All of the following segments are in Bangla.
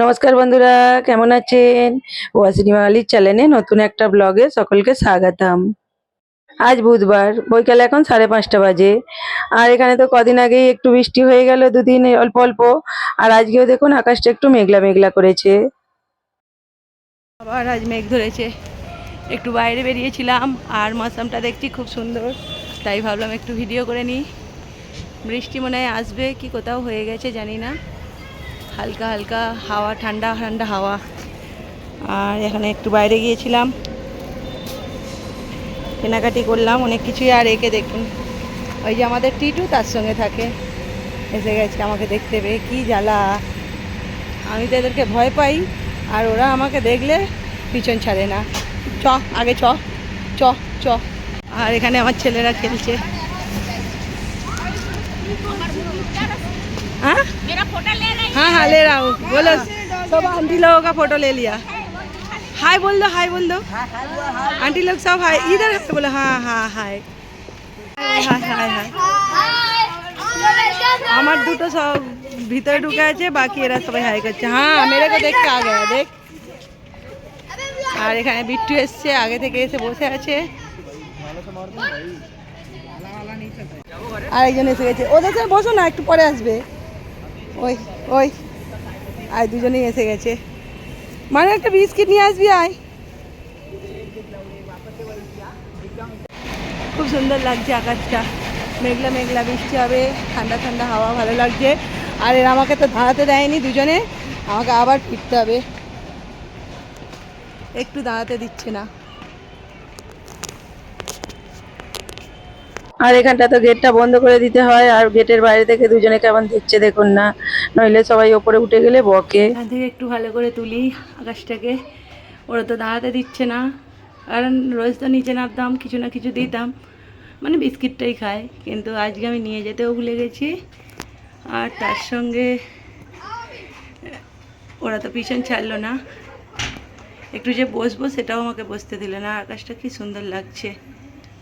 নমস্কার বন্ধুরা, কেমন আছেন? ওয়াসিনী বাঙালির চ্যানেলে নতুন একটা ব্লগে সকলকে স্বাগতম। আজ বুধবার, বৈকাল এখন সাড়ে পাঁচটা বাজে। আর এখানে তো কদিন আগেই একটু বৃষ্টি হয়ে গেল, দুদিন অল্প অল্প। আর আজকেও দেখুন আকাশটা একটু মেঘলা মেঘলা করেছে। আবার আজ মেঘ ধরেছে। একটু বাইরে বেরিয়েছিলাম, আর মৌসামটা দেখছি খুব সুন্দর। তাই ভাবলাম একটু ভিডিও করে নিই। বৃষ্টি মনে হয় আসবে, কি কোথাও হয়ে গেছে জানি না। হালকা হালকা হাওয়া, ঠান্ডা ঠান্ডা হাওয়া। আর এখানে একটু বাইরে গিয়েছিলাম। কেনাকাটি করলাম, অনেক কিছুই আর একে দেখুন। ওই যে আমাদের টিটু তার সঙ্গে থাকে। এসে গেছে আমাকে দেখতে পেয়ে। কী জ্বালা। আমি তো এদেরকে ভয় পাই, আর ওরা আমাকে দেখলে পিছন ছাড়ে না। চ, আগে চ চ চ। আর এখানে আমার ছেলেরা খেলছে। हाँ मेरा फोटो ले रही हाँ हाँ ले रहा हूँ बोलो सब आंटी लोगों का फोटो ले लिया हाय बोल दो हाय बोल दो आंटी लोग सब हाय इधर है बोलो हाँ हाँ हाय হাই হাই হাই আমার দুটো সব ভিতরে ঢুকে আছে বাকি এরা সবাই হাই করছে হ্যাঁ মেরে কো দেখতে আ গয়া দেখ আর এখানে বিট্টু এসছে আগে থেকে এসে বসে আছে আর একজন এসে গেছে ওদের সাথে বসো না একটু পরে আসবে ওই ওই। আয়, দুজনেই এসে গেছে। মানে একটা বিস্কিট নিয়ে আসবি, আয়। খুব সুন্দর লাগছে আকাশটা। মেঘলা মেঘলা বৃষ্টি হবে। ঠান্ডা ঠান্ডা হাওয়া ভালো লাগছে। আর এরা আমাকে তো দাঁড়াতে দেয়নি দুজনে। আমাকে আবার ফিরতে হবে। একটু দাঁড়াতে দিচ্ছে না। আর এখানটা তো গেটটা বন্ধ করে দিতে হয়, আর গেটের বাইরে থেকে দুজনে কেমন দেখছে দেখুন না। নইলে সবাই ওপরে উঠে গেলে বকে। থেকে একটু ভালো করে তুলি আকাশটাকে। ওরা তো দাঁড়াতে দিচ্ছে না। কারণ রোজ তো নিচে নামতাম, কিছু না কিছু দিতাম। মানে বিস্কিটটাই খায় কিন্তু আজকে আমি নিয়ে যেতেও ভুলে গেছি। আর তার সঙ্গে ওরা তো পিছন ছাড়লো না। একটু যে বসবো সেটাও আমাকে বসতে দিল না। আকাশটা কি সুন্দর লাগছে।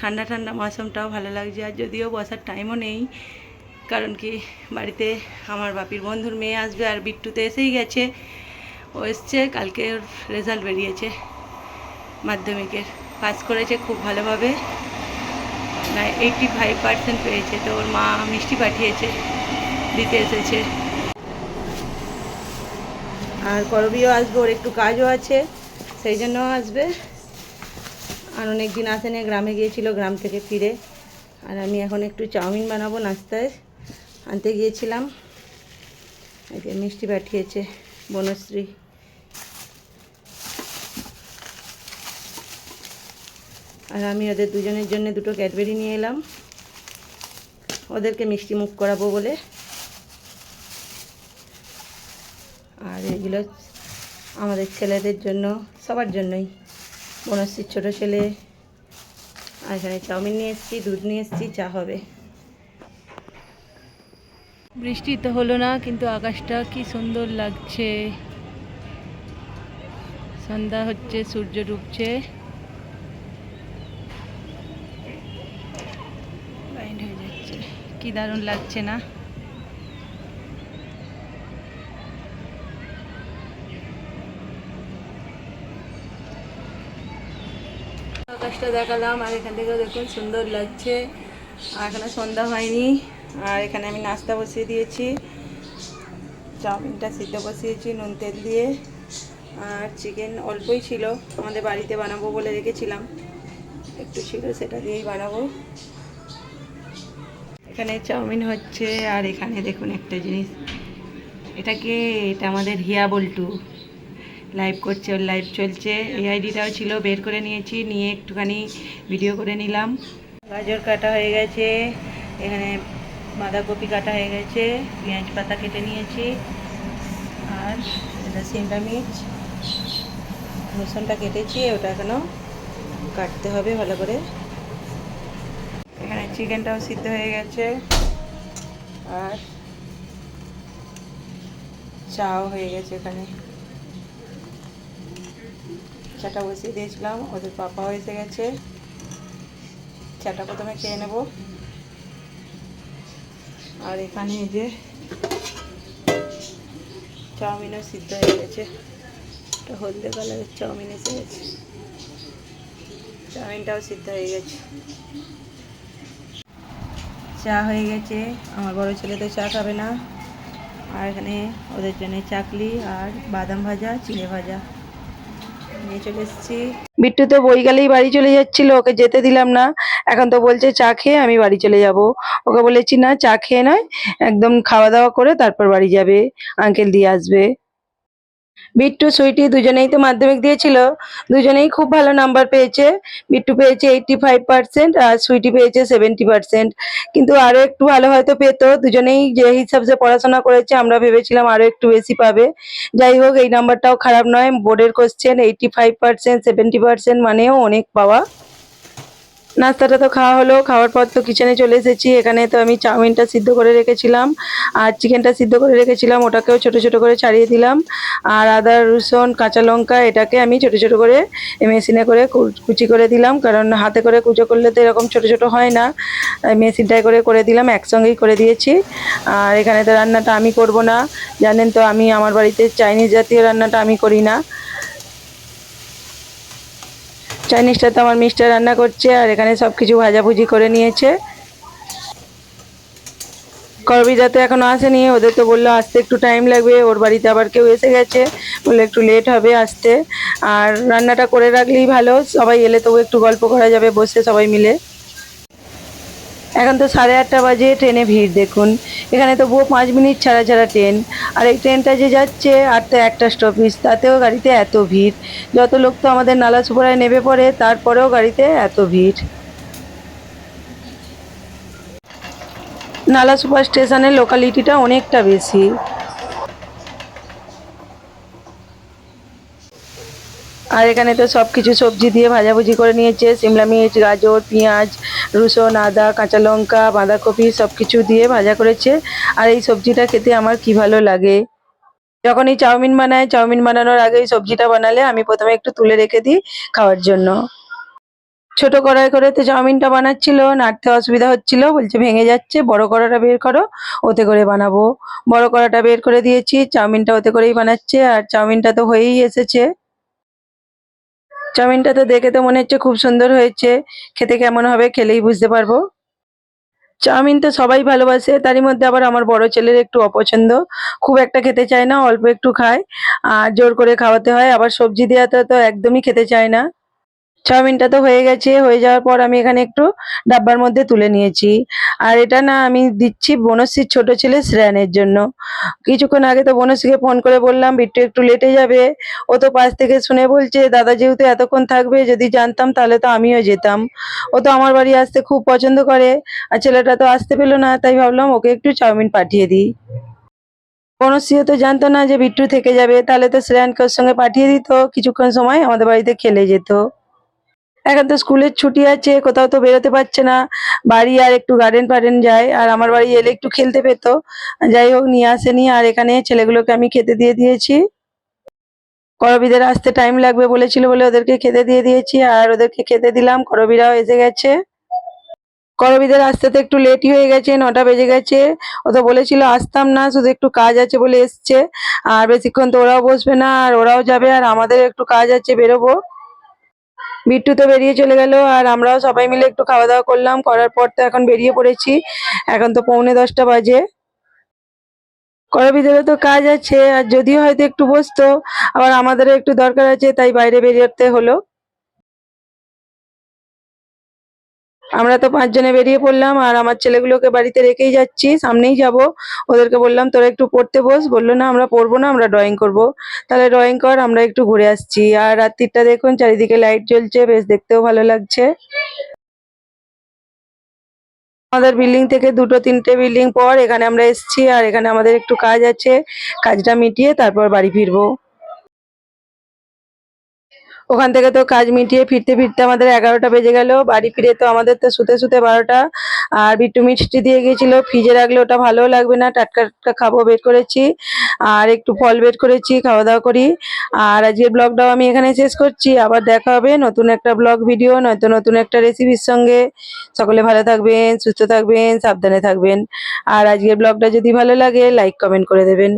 ঠান্ডা ঠান্ডা মৌসুমটাও ভালো লাগছে আর যদিও বসার টাইমও নেই, কারণ কি বাড়িতে আমার বাপির বন্ধুর মেয়ে আসবে আর বিট্টুতে এসেই গেছে। ও এসছে কালকে ওর রেজাল্ট বেরিয়েছে মাধ্যমিকের। পাস করেছে খুব ভালোভাবে। এইটটি ফাইভ পার্সেন্ট পেয়েছে। তো ওর মা মিষ্টি পাঠিয়েছে, দিতে এসেছে। আর করবিও আসবে, ওর একটু কাজও আছে, সেই জন্য আসবে। আর অনেক দিন আসেনি গ্রামে গিয়েছিল, গ্রাম থেকে ফিরে। আর আমি এখন একটু চাউমিন বানাবো নাস্তায়। আনতে গিয়েছিলাম। এই মিষ্টি পাঠিয়েছে বনশ্রী। আর আমি ওদের দুজনের জন্য দুটো ক্যাডবেরি নিয়ে এলাম। ওদেরকে মিষ্টি মুখ করাবো বলে। আর এগুলো আমাদের ছেলেদের জন্য, সবার জন্যই। বনশ্রীর ছোটো ছেলে। আর এখানে চাউমিন নিয়ে এসেছি, দুধ নিয়ে এসেছি, চা হবে। বৃষ্টি তো হলো না, কিন্তু আকাশটা কি সুন্দর লাগছে। সন্ধ্যা হচ্ছে, সূর্য ডুবছে। কি দারুণ লাগছে না? আকাশটা দেখালাম, আর এখান থেকেও দেখুন সুন্দর লাগছে। আর এখানে সন্ধ্যা হয়নি, আর এখানে আমি নাস্তা বসিয়ে দিয়েছি, চাউমিনটা সিদ্ধ বসিয়েছি, নুন তেল দিয়ে, আর চিকেন অল্পই ছিল, আমাদের বাড়িতে বানাবো বলে রেখেছিলাম। একটু ছিল, সেটা দিয়েই বানাবো। এখানে চাউমিন হচ্ছে, আর এখানে দেখুন একটা জিনিস। এটাকে এটা আমাদের হিয়া বল্টু। লাইভ করছে, ওর লাইভ চলছে। এই আইডিটাও ছিল, বের করে নিয়েছি, নিয়ে একটুখানি ভিডিও করে নিলাম। গাজর কাটা হয়ে গেছে, এখানে বাঁধাকপি কাটা হয়ে গেছে, পেঁয়াজ পাতা কেটে নিয়েছি। আর এটা সিমলা মির্চ। রসুনটা কেটেছি, ওটা এখনও কাটতে হবে ভালো করে। এখানে চিকেনটাও সিদ্ধ হয়ে গেছে। আর চাও হয়ে গেছে এখানে। চাটা বসিয়ে দিয়েছিলাম, ওদের পাপাও এসে গেছে। চাটা প্রথমে খেয়ে নেব। আর এখানে যে চাউমিনও সিদ্ধ হয়ে গেছে। একটা হলদে কালারের চাউমিন এসে গেছে। চাউমিনটাও সিদ্ধ হয়ে গেছে। চা হয়ে গেছে। আমার বড় ছেলে তো চা খাবে না। আর এখানে ওদের জন্য চাকলি আর বাদাম ভাজা, চিড়ে ভাজা। চলে এসেছি। বিট্টু তো বই গেলেই বাড়ি চলে যাচ্ছিল, ওকে যেতে দিলাম না। এখন তো বলছে, চা খেয়ে আমি বাড়ি চলে যাব। ওকে বলেছি, না, চা খেয়ে নয়, একদম খাওয়া দাওয়া করে তারপর বাড়ি যাবে, আঙ্কেল দিয়ে আসবে। বিট্টু, সুইটি দুজনেই তো মাধ্যমিক দিয়েছিল। দুজনেই খুব ভালো নাম্বার পেয়েছে। বিট্টু পেয়েছে এইটটি ফাইভ পার্সেন্ট আর সুইটি পেয়েছে সেভেন্টি পার্সেন্ট কিন্তু আরও একটু ভালো হয়তো পেত। দুজনেই যে হিসাবে পড়াশোনা করেছে, আমরা ভেবেছিলাম আরও একটু বেশি পাবে। যাই হোক, এই নাম্বারটাও খারাপ নয়। বোর্ডের question eighty five percent seventy percent মানেও অনেক পাওয়া। নাস্তাটা তো খাওয়া হলো, খাওয়ার পর তো কিচেনে চলে এসেছি। এখানে তো আমি চাউমিনটা সিদ্ধ করে রেখেছিলাম, আর চিকেনটা সিদ্ধ করে রেখেছিলাম, ওটাকেও ছোট ছোট করে ছাড়িয়ে দিলাম। আর আদা, রসুন, কাঁচা লঙ্কা, এটাকে আমি ছোট ছোট করে মেশিনে করে কুচি করে দিলাম, কারণ হাতে করে কুচো করলে তো এরকম ছোট ছোট হয় না। মেশিনটায় করে করে দিলাম, একসঙ্গেই করে দিয়েছি। আর এখানে তো রান্নাটা আমি করব না। জানেন তো আমি আমার বাড়িতে চাইনিজ জাতীয় রান্নাটা আমি করি না। চাইনিজটা তো আমার মিস্টার রান্না করছে আর এখানে সব কিছু ভাজাভুজি করে নিয়েছে। করবিদা তো এখনও আসেনি, ওদের তো বলল আসতে একটু টাইম লাগবে, ওর বাড়িতে আবার কেউ এসে গেছে, বলল একটু লেট হবে আসতে। আর রান্নাটা করে রাখলেই ভালো, সবাই এলে তবু একটু গল্প করা যাবে বসে সবাই মিলে। এখন তো সাড়ে আটটা বাজে, ট্রেনে ভিড় দেখুন। এখানে তো বউ পাঁচ মিনিট ছাড়া ছাড়া ট্রেন। আর এই ট্রেনটা যে যাচ্ছে আটটা একটা স্টপেজ তাতেও গাড়িতে এত ভিড়। যত লোক তো আমাদের নালা সুপারায় নেমে পড়ে, তারপরেও গাড়িতে এত ভিড়। নালা সুপার স্টেশনের লোকালিটিটা অনেকটা বেশি। আর এখানে তো সব কিছু সবজি দিয়ে ভাজাভুজি করে নিয়েছে। সিমলা মির্চ, গাজর, পেঁয়াজ, রসুন, আদা, কাঁচা লঙ্কা, বাঁধাকপি সব কিছু দিয়ে ভাজা করেছে। আর এই সবজিটা খেতে আমার কি ভালো লাগে? যখনই চাউমিন বানায়, চাউমিন বানানোর আগে এই সবজিটা বানালে আমি প্রথমে একটু তুলে রেখে দিই খাওয়ার জন্য। ছোট কড়াই করে তো চাউমিনটা বানাচ্ছিল, নাড়তে অসুবিধা হচ্ছিল, বলছে ভেঙে যাচ্ছে, বড় কড়াটা বের করো, ওতে করে বানাবো। বড় কড়াটা বের করে দিয়েছি, চাউমিনটা ওতে করেই বানাচ্ছে, আর চাউমিনটা তো হয়েই এসেছে। চাউমিনটা তো দেখে তো মনে হচ্ছে খুব সুন্দর হয়েছে। খেতে কেমন হবে খেলেই বুঝতে পারব। চাউমিন তো সবাই ভালোবাসে, তারই মধ্যে আবার আমার বড় ছেলের একটু অপছন্দ। খুব একটা খেতে চায় না, অল্প একটু খায়। আর জোর করে খাওয়াতে হয়, আবার সবজি দেওয়াতে তো একদমই খেতে চায় না। চাউমিনটা তো হয়ে গেছে, হয়ে যাওয়ার পর আমি এখানে একটু ডাব্বার মধ্যে তুলে নিয়েছি। আর এটা না আমি দিচ্ছি বনশ্রীর ছোট ছেলে শ্রেয়ানের জন্য। কিছুক্ষণ আগে তো বনশ্রীকে ফোন করে বললাম, বিট্টু একটু লেটে যাবে। ও তো পাশ থেকে শুনে বলছে, দাদা যেহেতু এতক্ষণ থাকবে, যদি জানতাম তাহলে তো আমিও যেতাম। ও তো আমার বাড়ি আসতে খুব পছন্দ করে, আর ছেলেটা তো আসতে পেল না, তাই ভাবলাম ওকে একটু চাউমিন পাঠিয়ে দিই। বনশ্রীও তো জানতো না যে বিট্টু থেকে যাবে, তাহলে তো শ্রেয়ানকে ওর সঙ্গে পাঠিয়ে দিত, কিছুক্ষণ সময় আমাদের বাড়িতে খেলে যেত। এখন তো স্কুলের ছুটি আছে, কোথাও তো বেরোতে পারছে না। বাড়ি আর একটু গার্ডেন ফার্ডেন যায়, আর আমার বাড়ি এলে একটু খেলতে পেত। যাই হোক, নিয়ে আসেনি, আর এখানে ছেলেগুলোকে আমি খেতে দিয়ে দিয়েছি। করবিদের আসতে টাইম লাগবে বলেছিল বলে ওদেরকে খেতে দিয়ে দিয়েছি, আর ওদেরকে খেতে দিলাম, করবিরাও এসে গেছে। করবিদের আসতে তো একটু লেটই হয়ে গেছে, নটা বেজে গেছে। ও তো বলেছিল, আসতাম না, শুধু একটু কাজ আছে বলে এসছে। আর বেশিক্ষণ তো ওরাও বসবে না, আর ওরাও যাবে, আর আমাদের একটু কাজ আছে, বেরোবো। বিট্টু তো বেরিয়ে চলে গেল, আর আমরাও সবাই মিলে একটু খাওয়া দাওয়া করলাম, করার পর তো এখন বেরিয়ে পড়েছি। এখন তো পৌনে দশটা বাজে। করার ভিতরে তো কাজ আছে, আর যদিও হয়তো একটু বসতো, আবার আমাদেরও একটু দরকার আছে, তাই বাইরে বেরিয়ে হলো। আমরা তো পাঁচজনে বেরিয়ে পড়লাম আর আমার ছেলেগুলোকে বাড়িতে রেখেই যাচ্ছি, সামনেই যাব। ওদেরকে বললাম, তোরা একটু পড়তে বস। বলল, না, আমরা পড়ব না, আমরা ড্রয়িং করব। তাহলে ড্রয়িং কর, আমরা একটু ঘুরে আসছি। আর রাত্রিটা দেখুন, চারিদিকে লাইট জ্বলছে, বেশ দেখতেও ভালো লাগছে। আমাদের বিল্ডিং থেকে দুটো, তিনটে বিল্ডিং পর এখানে আমরা এসেছি আর এখানে আমাদের একটু কাজ আছে। কাজটা মিটিয়ে তারপর বাড়ি ফিরবো। ওখান থেকে তো কাজ মিটিয়ে ফিরতে ফিরতে আমাদের এগারোটা বেজে গেল। বাড়ি ফিরে তো আমাদের তো শুতে শুতে বারোটা। আর বিট্টু মিষ্টি দিয়ে গিয়েছিল। ফ্রিজে রাখলে ওটা ভালোও লাগবে না। টাটকা টাটকা খাব বের করেছি। আর একটু ফল বের করেছি, খাওয়া দাওয়া করি। আর আজকের ব্লগটাও আমি এখানে শেষ করছি। আবার দেখা হবে নতুন একটা ব্লগ ভিডিও, নয়তো নতুন একটা রেসিপির সঙ্গে। সকলে ভালো থাকবেন, সুস্থ থাকবেন, সাবধানে থাকবেন। আর আজকের ব্লগটা যদি ভালো লাগে, লাইক, কমেন্ট করে দেবেন।